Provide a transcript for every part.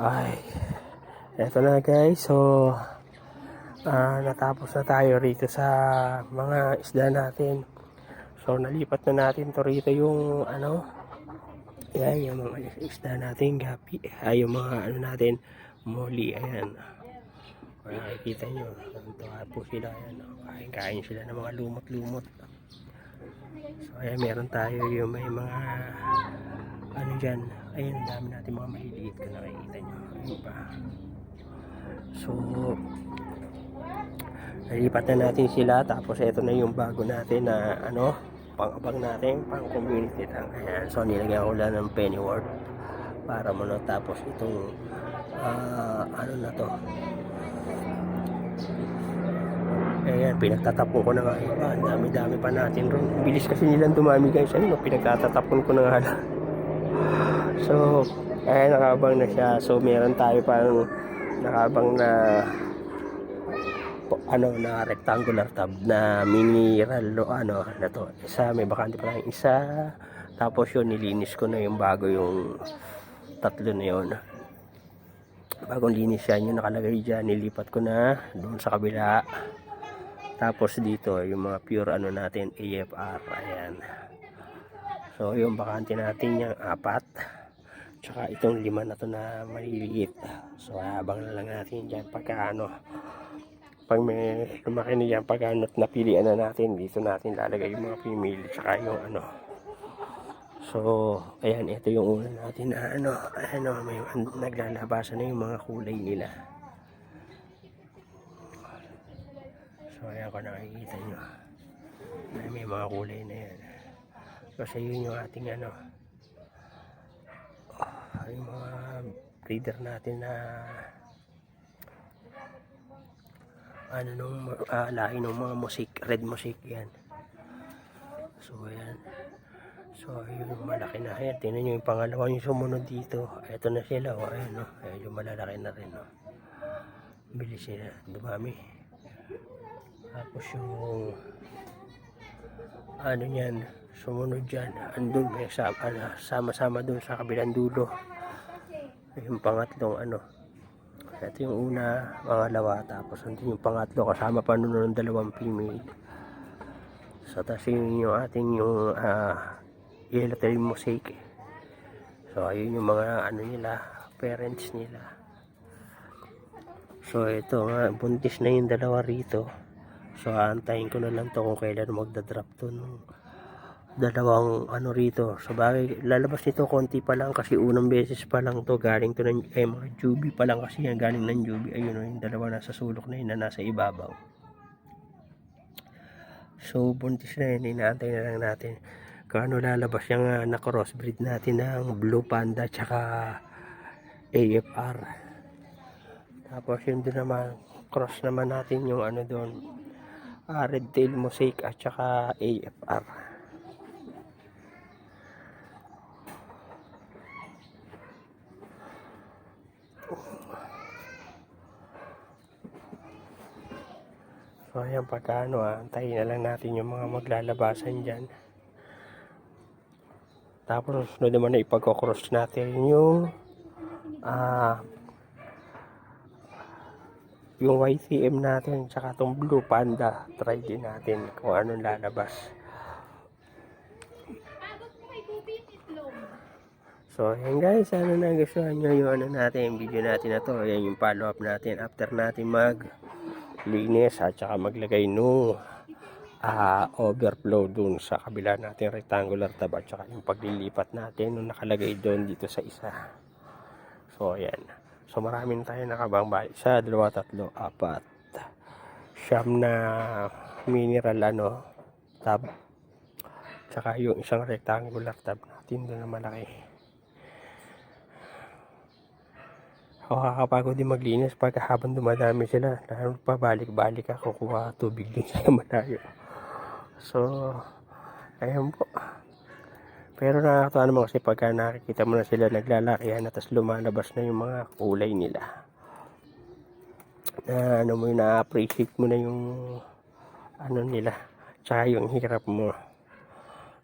Ay, eto na guys. So, ah, natapos na tayo rito sa mga isda natin. So, nalipat na natin to rito yung ano, yan, yung mga isda natin, gapi. Ay, yung mga ano natin, muli, ayan. Kung nakikita nyo, natuwa po sila. Kain-kain sila ng mga lumot-lumot. So, ayan, meron tayo yung may mga ano dyan, ayun, ang dami natin mga maliliit kung nakikita nyo. Ayun pa. So, nalipat na natin sila, tapos ito na yung bago natin na ano, pang-abang natin, pang community lang. Ayan, so nilagyan ko lang ng pennyworth para mo tapos itong ah, ano na to, Ayan, pinagtatapon ko na nga. Ang dami-dami pa natin ron. Bilis kasi nilang dumami guys. Ayun, no, pinagtatapon ko na nga lang. So, ayan, nakabang na siya. So, meron tayo pang nakabang na ano na rectangular tab na mineral o ano na to. Isa may bakante pa lang isa. Tapos yun nilinis ko na yung bago yung tatlo na yun. Bagong linis yan yung nakalagay dyan nilipat ko na doon sa kabila. Tapos dito yung mga pure ano natin AFR ayan. So yung bakante natin yung apat tsaka itong lima na to na maliliit. So habang na lang natin dyan pagka ano pag may lumaki na yan pag ano napilian na natin dito natin lalagay yung mga female tsaka yung ano. So ayan ito yung una natin na ano ano may naglalabasan na yung mga kulay nila. So ayan kung nakikita nyo may mga kulay na yan. Kasi yun yung ating ano ah, yung mga breeder natin na ano nung uh, lahi ng mga musik, red musik yan. So ayan. So yun malaki na. Ayan, tingnan nyo yung pangalawa yung sumunod dito. Ito na sila. O, ayan, no? ayan yung malalaki na rin. No? Bilis sila. Dumami. Tapos yung ano yan, sumunod dyan. Andun, may ano, sama-sama dun sa kabilang dulo. Yung pangatlong ano, ito yung una, pangalawa, tapos andun yung pangatlo, kasama pa nun ng dalawang female. So, tapos yun yung ating yung uh, yellow tail mosaic. So, ayun yung mga ano nila, parents nila. So, ito nga, buntis na yung dalawa rito. So, aantayin ko na lang to kung kailan magdadrop to nung dalawang ano rito. So bagay, lalabas nito konti pa lang kasi unang beses pa lang to galing to ng eh, mga jubi pa lang kasi yan galing ng jubi. Ayun o, yung dalawa nasa sulok na yun na nasa ibabaw. So buntis na yun, inaantay na lang natin. Kano lalabas yung uh, na-crossbreed natin ng Blue Panda tsaka AFR. Tapos yun din naman, cross naman natin yung ano doon, uh, Red Tail Mosaic at tsaka AFR. So ayan pagka ano ah, antayin na lang natin yung mga maglalabasan dyan. Tapos sunod naman na ipagkocross natin yung ah yung YTM natin tsaka tong Blue Panda. Try din natin kung anong lalabas. So, ayan guys, ano na gustuhan nyo yung ano natin, video natin na to. Ayan yung follow up natin. After natin mag linis at saka maglagay nung ah, overflow dun sa kabila natin rectangular tab at saka yung paglilipat natin nung nakalagay doon dito sa isa. So ayan. So maraming tayo nakabang isa, dalawa, tatlo, apat. Siyam na mineral ano tab. Tsaka yung isang rectangular tab natin doon na malaki O kakapagod din maglinis pagka habang dumadami sila. Lalo pa balik-balik ako kuha tubig din sa malayo. So, ayan po. Pero nakakatawa naman kasi pagka nakikita mo na sila naglalakihan at tapos lumalabas na yung mga kulay nila. Na ano mo yung na-appreciate mo na yung ano nila. Tsaka yung hirap mo.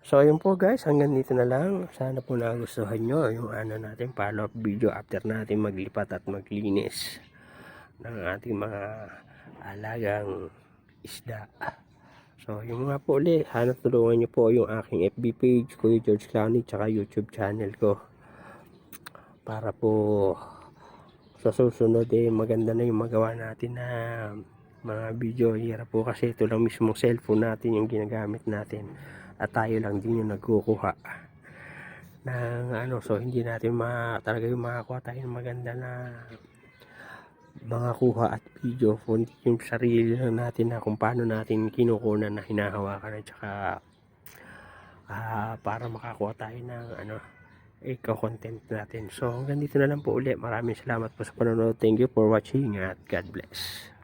So, yun po guys, hanggang dito na lang. Sana po nagustuhan nyo yung ano natin, follow-up video after natin maglipat at maglinis ng ating mga alagang isda. So, yung mga po ulit, sana tulungan nyo po yung aking FB page, Kuya George Clowney, tsaka YouTube channel ko. Para po sa susunod eh, maganda na yung magawa natin na mga video. Hirap po kasi ito lang mismong cellphone natin yung ginagamit natin. At tayo lang din yung nagkukuha ng ano. So, hindi natin ma, talaga yung makakuha tayo ng maganda na mga kuha at video kundi yung sarili lang natin na kung paano natin kinukunan na hinahawakan at saka ah, para makakuha tayo ng ano ikaw-content natin. So hanggang dito na lang po ulit. Maraming salamat po sa panonood. Thank you for watching at God bless.